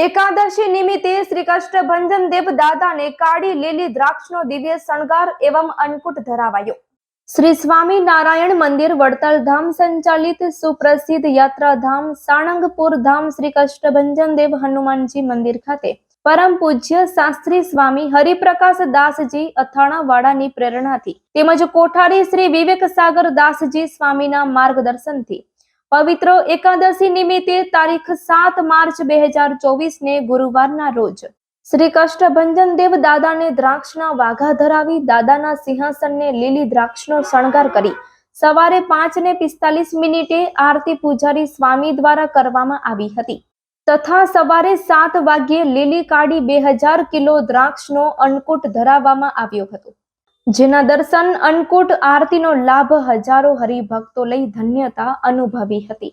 એકાદશી નિમિત્તે શ્રી કષ્ટભંજન દેવ દાદાને કાળી લીલી દ્રાક્ષનો દિવ્ય શણગાર એવમ અન્નકૂટ ધરાવાયો. શ્રી સ્વામી નારાયણ મંદિર વડતાલ ધામ સંચાલિત સુપ્રસિદ્ધ યાત્રાધામ સાણંગપુર ધામ શ્રી કષ્ટભંજન દેવ હનુમાનજી મંદિર ખાતે પરમ પૂજ્ય શાસ્ત્રી સ્વામી હરિપ્રકાશ દાસજી અથાણાવાડાની પ્રેરણાથી તેમજ કોઠારી શ્રી વિવેક સાગર દાસજી સ્વામીના માર્ગદર્શનથી પવિત્ર એકાદશી નિમિત્તે તારીખ સાત માર્ચ બે હજાર ચોવીસ ને ગુરુવારના રોજ શ્રી કષ્ટભંજન દેવ દાદાને દ્રાક્ષના વાઘા ધરાવી દાદાના સિંહાસનને લીલી દ્રાક્ષનો શણગાર કરી સવારે પાંચ ને પિસ્તાલીસ મિનિટે આરતી પૂજારી સ્વામી દ્વારા કરવામાં આવી હતી. તથા સવારે સાત વાગ્યે લીલી કાળી બે હજાર કિલો દ્રાક્ષનો અન્નકૂટ ધરાવવામાં આવ્યો હતો. જેના દર્શન અન્નકૂટ આરતીનો લાભ હજારો હરિભક્તો લઈ ધન્યતા અનુભવી હતી.